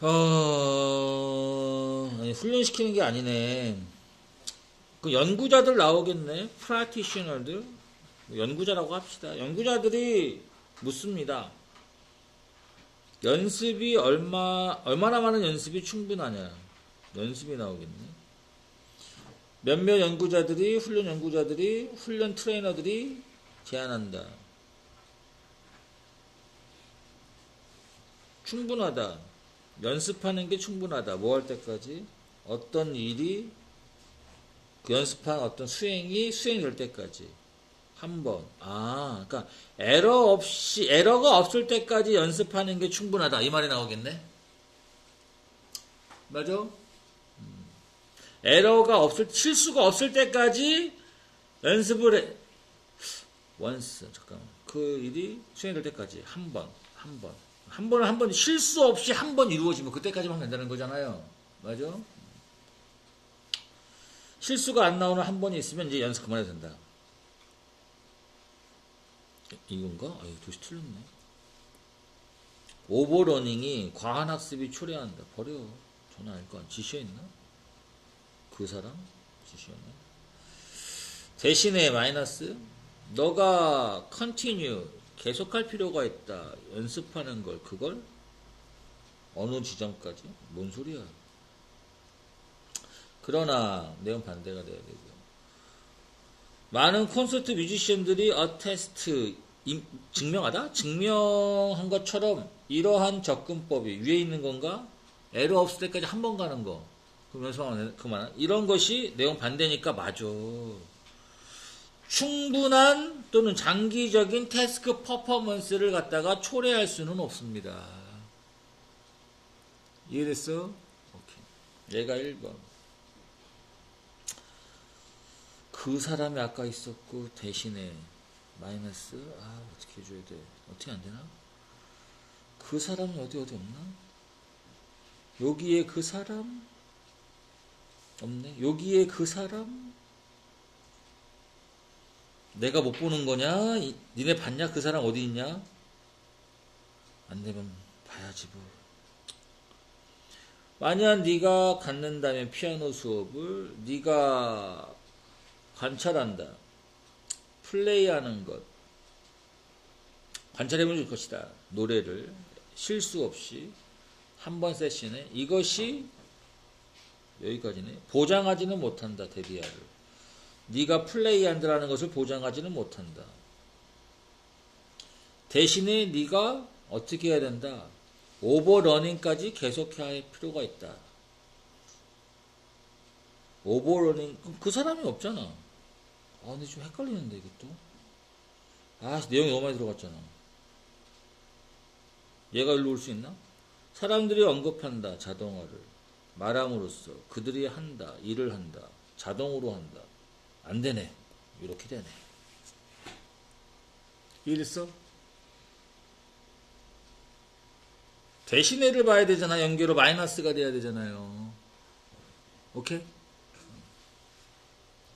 어, 아니, 훈련시키는 게 아니네. 그 연구자들 나오겠네. 프라티셔널들. 연구자라고 합시다. 연구자들이 묻습니다. 연습이 얼마, 얼마나 많은 연습이 충분하냐. 연습이 나오겠네. 몇몇 연구자들이, 훈련 연구자들이, 훈련 트레이너들이 제안한다. 충분하다. 연습하는 게 충분하다. 뭐 할 때까지? 어떤 일이 그 연습한 어떤 수행이 수행될 때까지 한 번. 아, 그러니까 에러 없이 에러가 없을 때까지 연습하는 게 충분하다. 이 말이 나오겠네. 맞아? 음. 에러가 없을 실수가 없을 때까지 연습을 해. 원스 잠깐만. 그 일이 수행될 때까지 한 번, 한 번. 한 번을 한번 실수 없이 한 번 이루어지면 그때까지만 된다는 거잖아요. 맞아? 실수가 안 나오는 한 번이 있으면 이제 연습 그만해도 된다. 이건가? 아유, 도시 틀렸네. 오버러닝이 과한 학습이 초래한다. 버려. 전화 알거 지시에 있나? 그 사람? 지시였나? 대신에 마이너스 너가 컨티뉴 계속할 필요가 있다. 연습하는 걸 그걸 어느 지점까지? 뭔 소리야? 그러나 내용 반대가 돼야 되고 많은 콘서트 뮤지션들이 어테스트 증명하다 증명한 것처럼 이러한 접근법이 위에 있는 건가 에러 없을 때까지 한 번 가는 거 그러면서 그만 이런 것이 내용 반대니까 맞아. 충분한 또는 장기적인 태스크 퍼포먼스를 갖다가 초래할 수는 없습니다. 이해됐어? 오케이. 얘가 1번. 그 사람이 아까 있었고 대신에 마이너스 아 어떻게 해줘야 돼 어떻게 안 되나 그 사람이 어디 어디 없나 여기에 그 사람 없네 여기에 그 사람 내가 못 보는 거냐 니네 봤냐 그 사람 어디 있냐 안 되면 봐야지 뭐 만약 네가 갖는다면 피아노 수업을 네가 관찰한다. 플레이하는 것. 관찰해보면 좋을 것이다. 노래를 실수 없이 한 번 세션에 이것이 여기까지네. 보장하지는 못한다. 데비아를. 네가 플레이한다라는 것을 보장하지는 못한다. 대신에 네가 어떻게 해야 된다. 오버러닝까지 계속해야 할 필요가 있다. 오버러닝 그 사람이 없잖아. 아, 근데 좀 헷갈리는데, 이것도. 아, 내용이 너무 많이 들어갔잖아. 얘가 일로 올 수 있나? 사람들이 언급한다, 자동화를. 말함으로써 그들이 한다, 일을 한다, 자동으로 한다. 안 되네. 이렇게 되네. 이해됐어? 대신에를 봐야 되잖아. 연계로 마이너스가 돼야 되잖아요. 오케이?